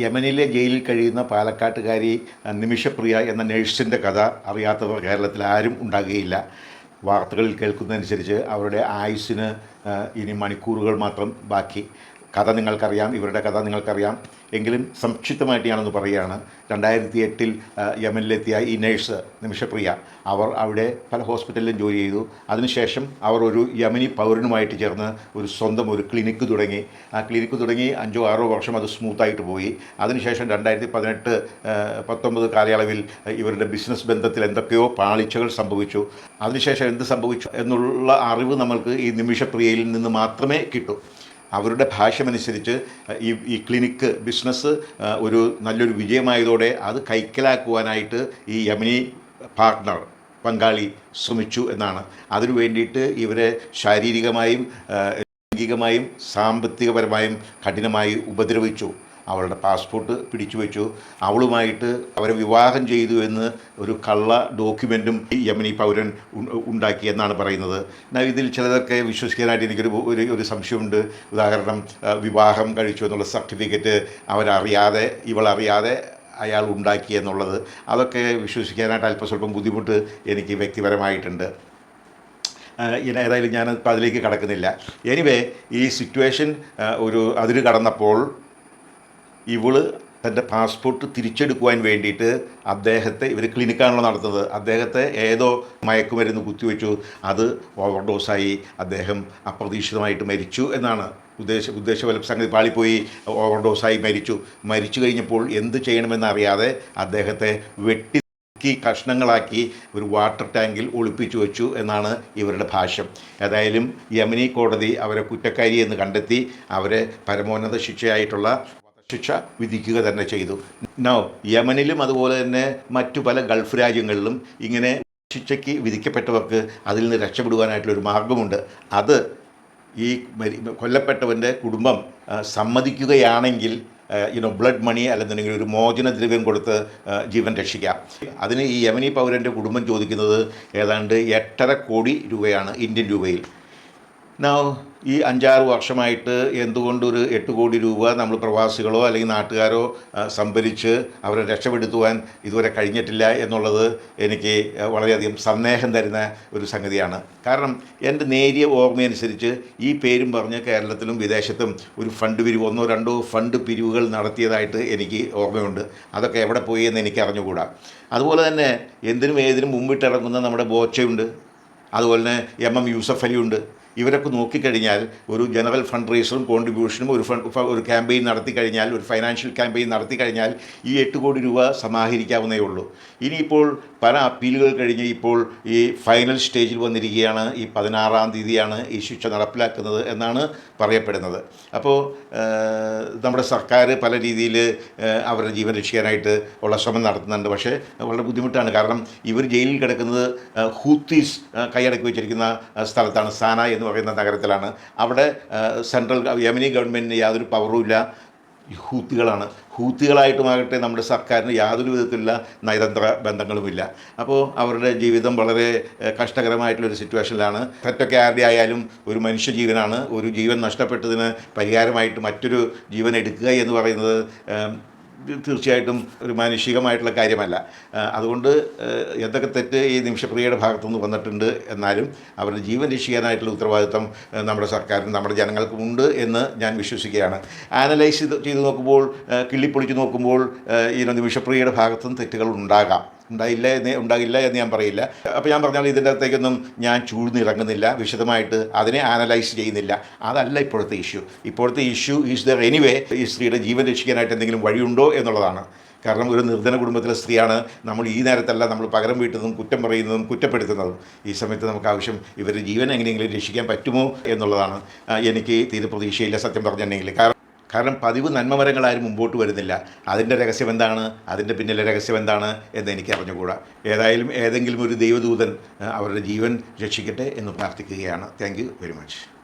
യമനിലെ ജയിലിൽ കഴിയുന്ന പാലക്കാട്ടുകാരി നിമിഷപ്രിയ എന്ന നേഴ്സിന്റെ കഥ അറിയാത്തവർ കേരളത്തിൽ ആരും ഉണ്ടാകുകയില്ല. വാർത്തകളിൽ കേൾക്കുന്നതനുസരിച്ച് അവരുടെ ആയുസ്സിന് ഇനി മണിക്കൂറുകൾ മാത്രം ബാക്കി. കഥ നിങ്ങൾക്കറിയാം ഇവരുടെ കഥ നിങ്ങൾക്കറിയാം. എങ്കിലും സംക്ഷിപ്തമായിട്ട് ഞാനൊന്ന് പറയുകയാണ്. രണ്ടായിരത്തി എട്ടിൽ യമനിലെത്തിയ ഈ നേഴ്സ് നിമിഷപ്രിയ അവർ അവിടെ പല ഹോസ്പിറ്റലിലും ജോലി ചെയ്തു. അതിനുശേഷം അവർ ഒരു യമനി പൗരനുമായിട്ട് ചേർന്ന് ഒരു സ്വന്തം ഒരു ക്ലിനിക്ക് തുടങ്ങി. ആ ക്ലിനിക്ക് തുടങ്ങി അഞ്ചോ ആറോ വർഷം അത് സ്മൂത്തായിട്ട് പോയി. അതിനുശേഷം രണ്ടായിരത്തി പതിനെട്ട് പത്തൊമ്പത് കാലയളവിൽ ഇവരുടെ ബിസിനസ് ബന്ധത്തിൽ എന്തൊക്കെയോ പാളിച്ചകൾ സംഭവിച്ചു. അതിനുശേഷം എന്ത് സംഭവിച്ചു എന്നുള്ള അറിവ് നമ്മൾക്ക് ഈ നിമിഷപ്രിയയിൽ നിന്ന് മാത്രമേ കിട്ടൂ. അവരുടെ ഭാഷമനുസരിച്ച് ഈ ഈ ക്ലിനിക്ക് ബിസിനസ് ഒരു നല്ലൊരു വിജയമായതോടെ അത് കൈക്കലാക്കുവാനായിട്ട് ഈ യമിനി പാർട്ട്ണർ പങ്കാളി ശ്രമിച്ചു എന്നാണ്. അതിനു വേണ്ടിയിട്ട് ഇവരെ ശാരീരികമായും ലൈംഗികമായും സാമ്പത്തികപരമായും കഠിനമായി ഉപദ്രവിച്ചു. അവളുടെ പാസ്പോർട്ട് പിടിച്ചു വെച്ചു. അവളുമായിട്ട് അവരെ വിവാഹം ചെയ്തു എന്ന് ഒരു കള്ള ഡോക്യുമെന്റും യമനി പൗരൻ ഉണ്ടാക്കി എന്നാണ് പറയുന്നത്. ഇതിൽ ചിലതൊക്കെ വിശ്വസിക്കാനായിട്ട് എനിക്കൊരു ഒരു ഒരു സംശയമുണ്ട്. ഉദാഹരണം വിവാഹം കഴിച്ചു എന്നുള്ള സർട്ടിഫിക്കറ്റ് അവരറിയാതെ ഇവളറിയാതെ അയാൾ ഉണ്ടാക്കി എന്നുള്ളത്. അതൊക്കെ വിശ്വസിക്കാനായിട്ട് അല്പം സ്വല്പം ബുദ്ധിമുട്ട് എനിക്ക് വ്യക്തിപരമായിട്ടുണ്ട്. ഏതായാലും ഞാൻ അതിലേക്ക് കടക്കുന്നില്ല. എനിവേ ഈ സിറ്റുവേഷൻ ഒരു അതിര് കടന്നപ്പോൾ ഇവൾ തന്റെ പാസ്പോർട്ട് തിരിച്ചെടുക്കുവാൻ വേണ്ടിയിട്ട് അദ്ദേഹത്തെ ഇവർ ക്ലിനിക്കാണല്ലോ നടത്തുന്നത്. അദ്ദേഹത്തെ ഏതോ മയക്കുമരുന്ന് കുത്തിവെച്ചു. അത് ഓവർഡോസായി അദ്ദേഹം അപ്രതീക്ഷിതമായിട്ട് മരിച്ചു എന്നാണ് ഉദ്ദേശ ഉദ്ദേശ സംഗതി പാളിപ്പോയി. ഓവർഡോസായി മരിച്ചു. മരിച്ചു കഴിഞ്ഞപ്പോൾ എന്ത് ചെയ്യണമെന്നറിയാതെ അദ്ദേഹത്തെ വെട്ടി ക്കി കഷ്ണങ്ങളാക്കി ഒരു വാട്ടർ ടാങ്കിൽ ഒളിപ്പിച്ചു വെച്ചു എന്നാണ് ഇവരുടെ ഭാഷ്യം. ഏതായാലും യമനി കോടതി അവരെ കുറ്റക്കാരി എന്ന് കണ്ടെത്തി. അവരെ പരമോന്നത ശിക്ഷയായിട്ടുള്ള ശിക്ഷ വിധിക്കുക തന്നെ ചെയ്തു. നോ യമനിലും അതുപോലെ തന്നെ മറ്റു പല ഗൾഫ് രാജ്യങ്ങളിലും ഇങ്ങനെ ശിക്ഷയ്ക്ക് വിധിക്കപ്പെട്ടവർക്ക് അതിൽ നിന്ന് രക്ഷപ്പെടുവാനായിട്ടുള്ളൊരു മാർഗമുണ്ട്. അത് ഈ കൊല്ലപ്പെട്ടവന്റെ കുടുംബം സമ്മതിക്കുകയാണെങ്കിൽ യുനോ ബ്ലഡ് മണി അല്ലെന്നുണ്ടെങ്കിൽ ഒരു മോചന ദ്രവ്യം കൊടുത്ത് ജീവൻ രക്ഷിക്കാം. അതിന് ഈ യമനി പൗരന്റെ കുടുംബം ചോദിക്കുന്നത് ഏതാണ്ട് എട്ടര കോടി രൂപയാണ് ഇന്ത്യൻ രൂപയിൽ. ഈ അഞ്ചാറ് വർഷമായിട്ട് എന്തുകൊണ്ടൊരു എട്ട് കോടി രൂപ നമ്മൾ പ്രവാസികളോ അല്ലെങ്കിൽ നാട്ടുകാരോ സംഭരിച്ച് അവരെ രക്ഷപ്പെടുത്തുവാൻ ഇതുവരെ കഴിഞ്ഞിട്ടില്ല എന്നുള്ളത് എനിക്ക് വളരെയധികം സന്ദേഹം തരുന്ന ഒരു സംഗതിയാണ്. കാരണം എന്റെ നേരിയ ഓർമ്മയനുസരിച്ച് ഈ പേരും പറഞ്ഞ് കേരളത്തിലും വിദേശത്തും ഒരു ഫണ്ട് പിരിവ് ഒന്നോ രണ്ടോ ഫണ്ട് പിരിവുകൾ നടത്തിയതായിട്ട് എനിക്ക് ഓർമ്മയുണ്ട്. അതൊക്കെ എവിടെ പോയി എന്ന് എനിക്ക് അറിഞ്ഞുകൂടാ. അതുപോലെ തന്നെ എന്തിനും ഏതിനും മുമ്പിട്ടിറങ്ങുന്ന നമ്മുടെ ബോച്ചയുണ്ട്. അതുപോലെ തന്നെ എം എം യൂസഫ് അലിയുണ്ട് ഇവരൊക്കെ നോക്കിക്കഴിഞ്ഞാൽ ഒരു ജനറൽ ഫണ്ട് റേസറും കോൺട്രിബ്യൂഷനും ഒരു ഫണ്ട് ഒരു ക്യാമ്പയിൻ നടത്തി കഴിഞ്ഞാൽ ഒരു ഫൈനാൻഷ്യൽ ക്യാമ്പയിൻ നടത്തി കഴിഞ്ഞാൽ ഈ എട്ട് കോടി രൂപ സമാഹരിക്കാവുന്നേ ഉള്ളൂ. ഇനിയിപ്പോൾ പല അപ്പീലുകൾ കഴിഞ്ഞ് ഇപ്പോൾ ഈ ഫൈനൽ സ്റ്റേജിൽ വന്നിരിക്കുകയാണ്. ഈ പതിനാറാം തീയതിയാണ് ഈ ശിക്ഷ നടപ്പിലാക്കുന്നത് എന്നാണ് പറയപ്പെടുന്നത്. അപ്പോൾ നമ്മുടെ സർക്കാർ പല രീതിയിൽ അവരുടെ ജീവൻ രക്ഷിക്കാനായിട്ട് ഉള്ള ശ്രമം നടത്തുന്നുണ്ട്. പക്ഷേ വളരെ ബുദ്ധിമുട്ടാണ്. കാരണം ഇവർ ജയിലിൽ കിടക്കുന്നത് ഹൂത്തീസ് കൈയടക്കി വെച്ചിരിക്കുന്ന സ്ഥലത്താണ്. സാന എന്ന് പറയുന്ന നഗരത്തിലാണ്. അവിടെ സെൻട്രൽ യമനി ഗവൺമെന്റിന് യാതൊരു പവറും ഇല്ല. ഈ ഹൂത്തികളാണ്. ഹൂത്തികളായിട്ടുമാകട്ടെ നമ്മുടെ സർക്കാരിന് യാതൊരു വിധത്തിലുള്ള നയതന്ത്ര ബന്ധങ്ങളുമില്ല അപ്പോൾ അവരുടെ ജീവിതം വളരെ കഷ്ടകരമായിട്ടുള്ളൊരു സിറ്റുവേഷനിലാണ് തെറ്റൊക്കെ ആരുടെ ആയാലും ഒരു മനുഷ്യജീവനാണ്. ഒരു ജീവൻ നഷ്ടപ്പെട്ടതിന് പരിഹാരമായിട്ട് മറ്റൊരു ജീവൻ എടുക്കുക എന്ന് പറയുന്നത് തീർച്ചയായിട്ടും ഒരു മാനുഷികമായിട്ടുള്ള കാര്യമല്ല. അതുകൊണ്ട് എന്തൊക്കെ തെറ്റ് ഈ നിമിഷപ്രിയയുടെ ഭാഗത്തുനിന്ന് വന്നിട്ടുണ്ട് എന്നാലും അവരുടെ ജീവൻ രക്ഷിക്കാനായിട്ടുള്ള ഉത്തരവാദിത്വം നമ്മുടെ സർക്കാരിനും നമ്മുടെ ജനങ്ങൾക്കും ഉണ്ട് എന്ന് ഞാൻ വിശ്വസിക്കുകയാണ്. ആനലൈസ് ചെയ്ത് നോക്കുമ്പോൾ കിള്ളിപ്പൊളിച്ച് നോക്കുമ്പോൾ ഈ നിമിഷപ്രിയയുടെ ഭാഗത്തുനിന്ന് തെറ്റുകൾ ഉണ്ടാകാം. ഉണ്ടായില്ല എന്ന് ഉണ്ടാകില്ല എന്ന് ഞാൻ പറയില്ല. അപ്പോൾ ഞാൻ പറഞ്ഞാൽ ഇതിന്റെ അകത്തേക്കൊന്നും ഞാൻ ചൂഴ്ന്നിറങ്ങുന്നില്ല വിശദമായിട്ട് അതിനെ ആനലൈസ് ചെയ്യുന്നില്ല. അതല്ല ഇപ്പോഴത്തെ ഇഷ്യൂ. ഇപ്പോഴത്തെ ഇഷ്യൂ ഈസ് ദർ എനിവേ ഈ സ്ത്രീയുടെ ജീവൻ രക്ഷിക്കാനായിട്ട് എന്തെങ്കിലും വഴിയുണ്ടോ എന്നുള്ളതാണ്. കാരണം ഒരു നിർധന കുടുംബത്തിലെ സ്ത്രീയാണ് നമ്മൾ ഈ നേരത്തല്ല നമ്മൾ പകരം വീട്ടുന്നതും കുറ്റം പറയുന്നതും കുറ്റപ്പെടുത്തുന്നതും. ഈ സമയത്ത് നമുക്ക് ആവശ്യം ഇവരുടെ ജീവൻ എങ്ങനെയെങ്കിലും രക്ഷിക്കാൻ പറ്റുമോ എന്നുള്ളതാണ്. എനിക്ക് തീരെ പ്രതീക്ഷയില്ല സത്യം പറഞ്ഞിട്ടുണ്ടെങ്കിൽ. കാരണം കാരണം പതിവ് നന്മമരങ്ങളാരും മുമ്പോട്ട് വരുന്നില്ല. അതിന്റെ രഹസ്യം എന്താണ്? അതിന്റെ പിന്നിലെ രഹസ്യം എന്താണ് എന്ന് എനിക്ക് അറിഞ്ഞുകൂടാ. ഏതായാലും ഏതെങ്കിലും ഒരു ദൈവദൂതൻ അവരുടെ ജീവൻ രക്ഷിക്കട്ടെ എന്ന് പ്രാർത്ഥിക്കുകയാണ്. Thank very much